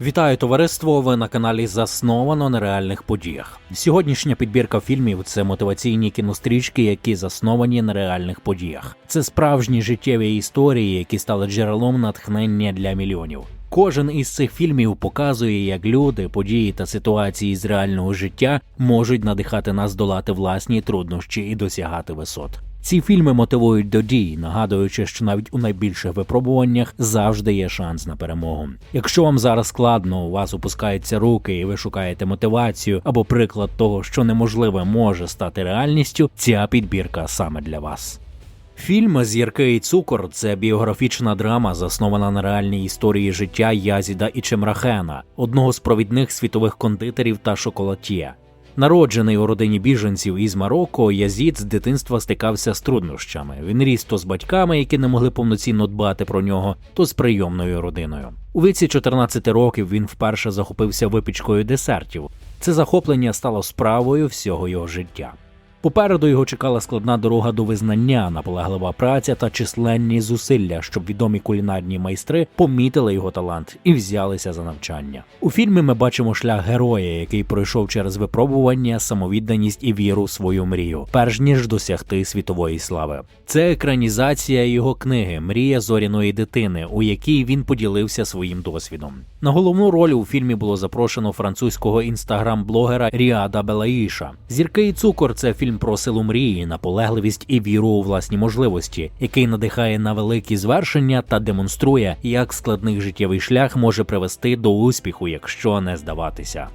Вітаю товариство! Ви на каналі Засновано на реальних подіях. Сьогоднішня підбірка фільмів це мотиваційні кінострічки, які засновані на реальних подіях. Це справжні життєві історії, які стали джерелом натхнення для мільйонів. Кожен із цих фільмів показує, як люди, події та ситуації з реального життя можуть надихати нас долати власні труднощі і досягати висот. Ці фільми мотивують до дій, нагадуючи, що навіть у найбільших випробуваннях завжди є шанс на перемогу. Якщо вам зараз складно, у вас опускаються руки, і ви шукаєте мотивацію або приклад того, що неможливе може стати реальністю, ця підбірка саме для вас. Фільм Зірки і цукор це біографічна драма, заснована на реальній історії життя Язіда Ічемрахена, одного з провідних світових кондитерів та шоколатє. Народжений у родині біженців із Марокко, Язід з дитинства стикався з труднощами. Він ріс то з батьками, які не могли повноцінно дбати про нього, то з прийомною родиною. У віці 14 років він вперше захопився випічкою десертів. Це захоплення стало справою всього його життя. Попереду його чекала складна дорога до визнання, наполеглива праця та численні зусилля, щоб відомі кулінарні майстри помітили його талант і взялися за навчання. У фільмі ми бачимо шлях героя, який пройшов через випробування, самовідданість і віру в свою мрію, перш ніж досягти світової слави. Це екранізація його книги Мрія зоряної дитини, у якій він поділився своїм досвідом. На головну роль у фільмі було запрошено французького інстаграм-блогера Ріада Белаїша. Зірки і цукор це фільм про силу мрії, наполегливість і віру у власні можливості, який надихає на великі звершення та демонструє, як складний життєвий шлях може привести до успіху, якщо не здаватися.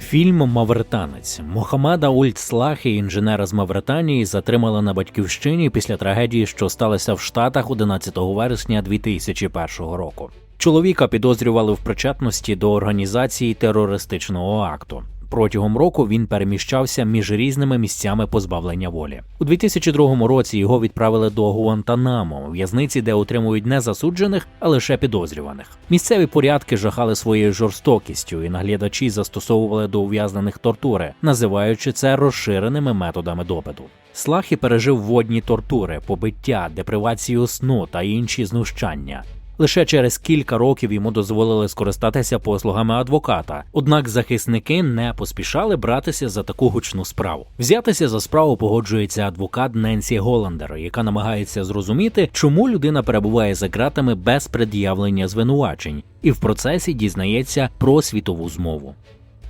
Фільм Мавританець Мохамеда Ульт Слахи, інженера з Мавританії, затримали на батьківщині після трагедії, що сталася в Штатах 11 вересня 2001 року. Чоловіка підозрювали в причетності до організації терористичного акту. Протягом року він переміщався між різними місцями позбавлення волі. У 2002 році його відправили до Гуантанамо, в'язниці, де утримують не засуджених, а лише підозрюваних. Місцеві порядки жахали своєю жорстокістю, і наглядачі застосовували до ув'язнених тортури, називаючи це розширеними методами допиту. Слахі пережив водні тортури, побиття, депривацію сну та інші знущання. Лише через кілька років йому дозволили скористатися послугами адвоката. Однак захисники не поспішали братися за таку гучну справу. Взятися за справу погоджується адвокат Ненсі Голландер, яка намагається зрозуміти, чому людина перебуває за ґратами без пред'явлення звинувачень, і в процесі дізнається про світову змову.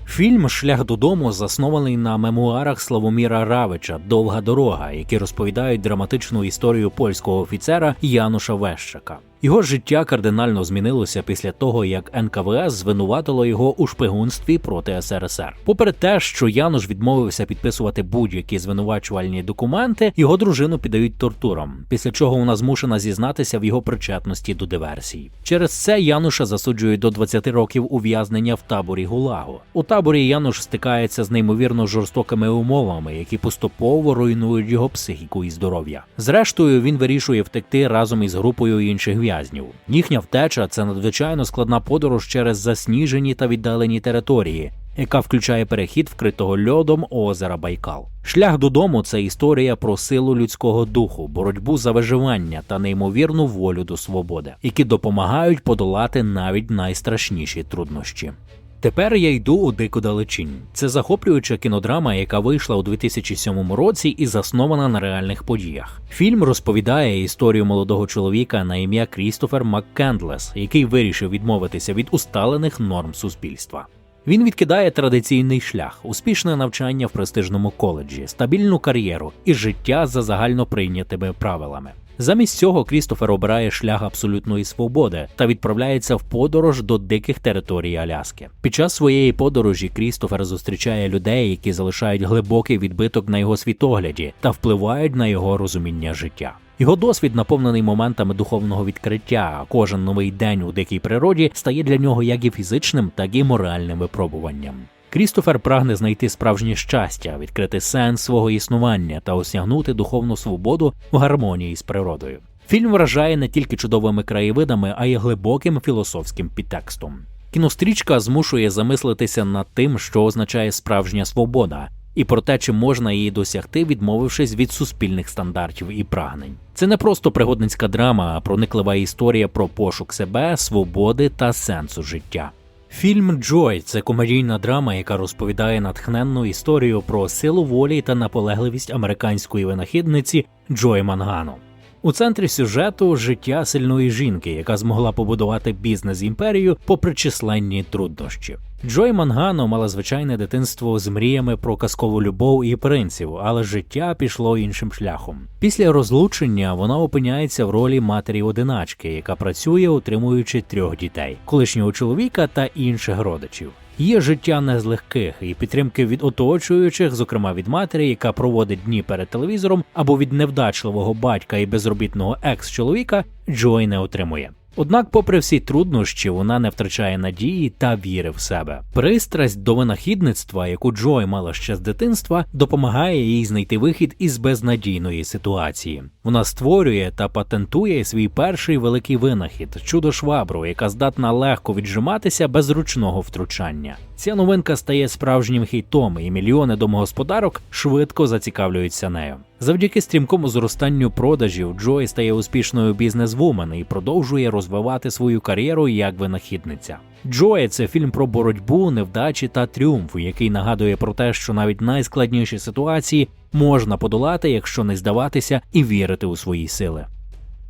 Фільм Шлях додому заснований на мемуарах Славоміра Равича Довга дорога, які розповідають драматичну історію польського офіцера Януша Вещака. Його життя кардинально змінилося після того, як НКВС звинуватило його у шпигунстві проти СРСР. Попри те, що Януш відмовився підписувати будь-які звинувачувальні документи, його дружину піддають тортурам, після чого вона змушена зізнатися в його причетності до диверсій. Через це Януша засуджують до 20 років ув'язнення в таборі Гулагу. У таборі Януш стикається з неймовірно жорстокими умовами, які поступово руйнують його психіку і здоров'я. Зрештою, він вирішує втекти разом із групою інших в'язнів. Їхня втеча це надзвичайно складна подорож через засніжені та віддалені території, яка включає перехід вкритого льодом озера Байкал. Шлях додому це історія про силу людського духу, боротьбу за виживання та неймовірну волю до свободи, які допомагають подолати навіть найстрашніші труднощі. Тепер я йду у дику далечінь. Це захоплююча кінодрама, яка вийшла у 2007 році і заснована на реальних подіях. Фільм розповідає історію молодого чоловіка на ім'я Крістофер Маккендлес, який вирішив відмовитися від усталених норм суспільства. Він відкидає традиційний шлях, успішне навчання в престижному коледжі, стабільну кар'єру і життя за загально прийнятими правилами. Замість цього Крістофер обирає шлях абсолютної свободи та відправляється в подорож до диких територій Аляски. Під час своєї подорожі Крістофер зустрічає людей, які залишають глибокий відбиток на його світогляді та впливають на його розуміння життя. Його досвід наповнений моментами духовного відкриття. а Кожен новий день у дикій природі стає для нього як і фізичним, так і моральним випробуванням. Крістофер прагне знайти справжнє щастя, відкрити сенс свого існування та осягнути духовну свободу в гармонії з природою. Фільм вражає не тільки чудовими краєвидами, а й глибоким філософським підтекстом. Кінострічка змушує замислитися над тим, що означає справжня свобода, і про те, чи можна її досягти, відмовившись від суспільних стандартів і прагнень. Це не просто пригодницька драма, а прониклива історія про пошук себе, свободи та сенсу життя. Фільм Джой це комедійна драма, яка розповідає натхненну історію про силу волі та наполегливість американської винахідниці Джой Мангано. У центрі сюжету життя сильної жінки, яка змогла побудувати бізнес імперію попри численні труднощі. Джой Мангано мала звичайне дитинство з мріями про казкову любов і принців, але життя пішло іншим шляхом. Після розлучення вона опиняється в ролі матері одиначки, яка працює, утримуючи трьох дітей, колишнього чоловіка та інших родичів. Є життя не з легких і підтримки від оточуючих, зокрема від матері, яка проводить дні перед телевізором, або від невдачливого батька і безробітного екс-чоловіка, Джой не отримує. Однак, попри всі труднощі, вона не втрачає надії та віри в себе. Пристрасть до винахідництва, яку Джой мала ще з дитинства, допомагає їй знайти вихід із безнадійної ситуації. Вона створює та патентує свій перший великий винахід чудо швабру, яка здатна легко віджиматися без ручного втручання. Ця новинка стає справжнім хітом, і мільйони домогосподарок швидко зацікавлюються нею. Завдяки стрімкому зростанню продажів Джой стає успішною бізнесвумен і продовжує розвивати свою кар'єру як винахідниця. Джой це фільм про боротьбу, невдачі та тріумф, який нагадує про те, що навіть найскладніші ситуації можна подолати, якщо не здаватися і вірити у свої сили.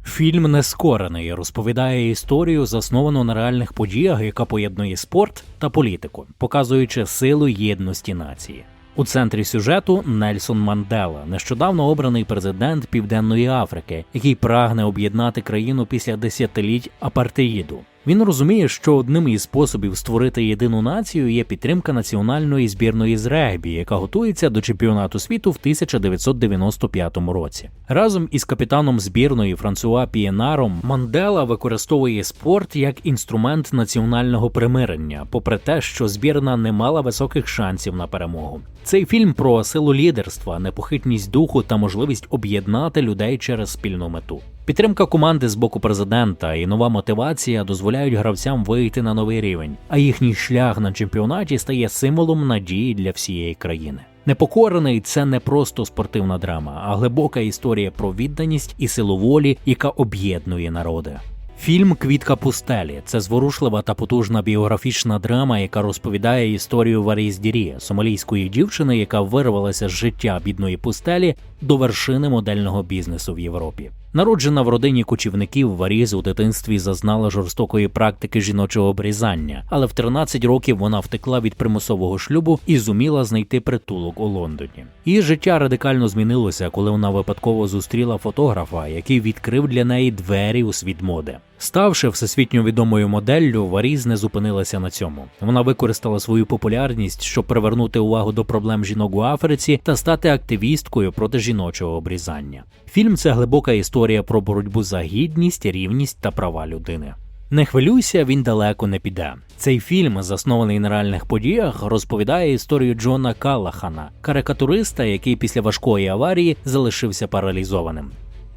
Фільм Нескорений розповідає історію, засновану на реальних подіях, яка поєднує спорт та політику, показуючи силу єдності нації. У центрі сюжету Нельсон Мандела, нещодавно обраний президент Південної Африки, який прагне об'єднати країну після десятиліть апартеїду. Він розуміє, що одним із способів створити єдину націю є підтримка національної збірної з регбі, яка готується до чемпіонату світу в 1995 році. Разом із капітаном збірної Франсуа Пієнаром Мандела використовує спорт як інструмент національного примирення, попри те, що збірна не мала високих шансів на перемогу. Цей фільм про силу лідерства, непохитність духу та можливість об'єднати людей через спільну мету. Підтримка команди з боку президента і нова мотивація дозволяють гравцям вийти на новий рівень, а їхній шлях на чемпіонаті стає символом надії для всієї країни. Непокорений це не просто спортивна драма, а глибока історія про відданість і силу волі, яка об'єднує народи. Фільм Квітка пустелі це зворушлива та потужна біографічна драма, яка розповідає історію Варіз Дірі, сомалійської дівчини, яка вирвалася з життя бідної пустелі до вершини модельного бізнесу в Європі. Народжена в родині кочівників, Варіз у дитинстві зазнала жорстокої практики жіночого обрізання, але в 13 років вона втекла від примусового шлюбу і зуміла знайти притулок у Лондоні. Її життя радикально змінилося, коли вона випадково зустріла фотографа, який відкрив для неї двері у світ моди. Ставши всесвітньо відомою моделлю, Варіз не зупинилася на цьому. Вона використала свою популярність, щоб привернути увагу до проблем жінок у Африці та стати активісткою проти жіночого обрізання. Фільм це глибока історія про боротьбу за гідність, рівність та права людини. Не хвилюйся, він далеко не піде. Цей фільм, заснований на реальних подіях, розповідає історію Джона Каллахана, карикатуриста, який після важкої аварії залишився паралізованим.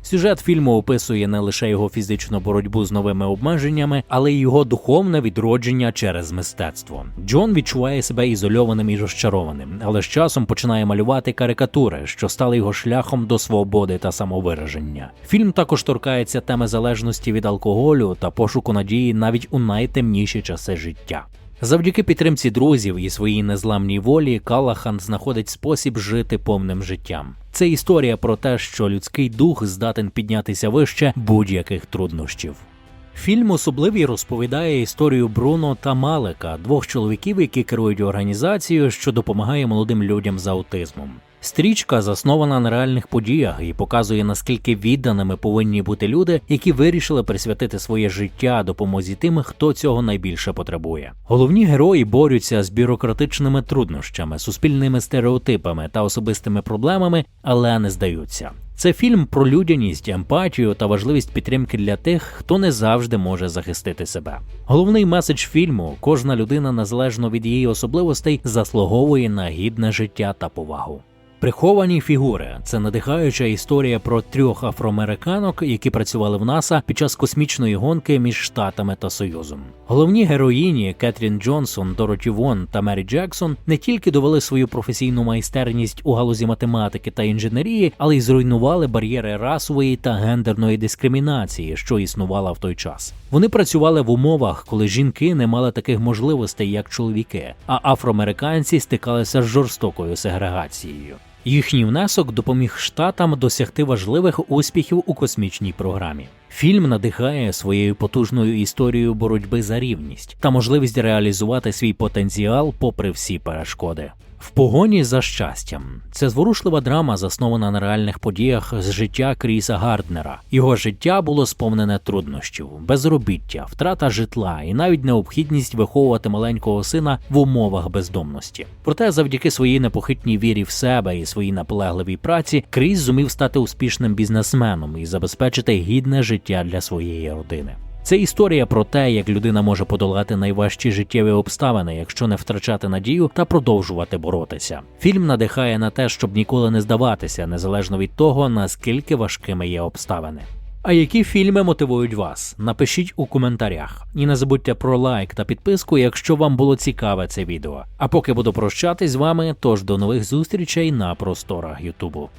Сюжет фільму описує не лише його фізичну боротьбу з новими обмеженнями, але й його духовне відродження через мистецтво. Джон відчуває себе ізольованим і розчарованим, але з часом починає малювати карикатури, що стали його шляхом до свободи та самовираження. Фільм також торкається теми залежності від алкоголю та пошуку надії навіть у найтемніші часи життя. Завдяки підтримці друзів і своїй незламній волі Калахан знаходить спосіб жити повним життям. Це історія про те, що людський дух здатен піднятися вище будь-яких труднощів. Фільм особливий розповідає історію Бруно та Малика, двох чоловіків, які керують організацією, що допомагає молодим людям з аутизмом. Стрічка заснована на реальних подіях і показує наскільки відданими повинні бути люди, які вирішили присвятити своє життя допомозі тим, хто цього найбільше потребує. Головні герої борються з бюрократичними труднощами, суспільними стереотипами та особистими проблемами, але не здаються. Це фільм про людяність, емпатію та важливість підтримки для тих, хто не завжди може захистити себе. Головний меседж фільму: кожна людина, незалежно від її особливостей, заслуговує на гідне життя та повагу. Приховані фігури це надихаюча історія про трьох афроамериканок, які працювали в НАСА під час космічної гонки між Штатами та Союзом. Головні героїні Кетрін Джонсон, Дороті Вон та Мері Джексон не тільки довели свою професійну майстерність у галузі математики та інженерії, але й зруйнували бар'єри расової та гендерної дискримінації, що існувала в той час. Вони працювали в умовах, коли жінки не мали таких можливостей, як чоловіки, а афроамериканці стикалися з жорстокою сегрегацією. Їхній внесок допоміг штатам досягти важливих успіхів у космічній програмі. Фільм надихає своєю потужною історією боротьби за рівність та можливість реалізувати свій потенціал попри всі перешкоди. В погоні за щастям це зворушлива драма, заснована на реальних подіях з життя Кріса Гарднера. Його життя було сповнене труднощів, безробіття, втрата житла і навіть необхідність виховувати маленького сина в умовах бездомності. Проте, завдяки своїй непохитній вірі в себе і своїй наполегливій праці, Кріс зумів стати успішним бізнесменом і забезпечити гідне життя для своєї родини. Це історія про те, як людина може подолати найважчі життєві обставини, якщо не втрачати надію та продовжувати боротися. Фільм надихає на те, щоб ніколи не здаватися, незалежно від того, наскільки важкими є обставини. А які фільми мотивують вас? Напишіть у коментарях. І не забудьте про лайк та підписку, якщо вам було цікаве це відео. А поки буду прощатись з вами, тож до нових зустрічей на просторах Ютубу.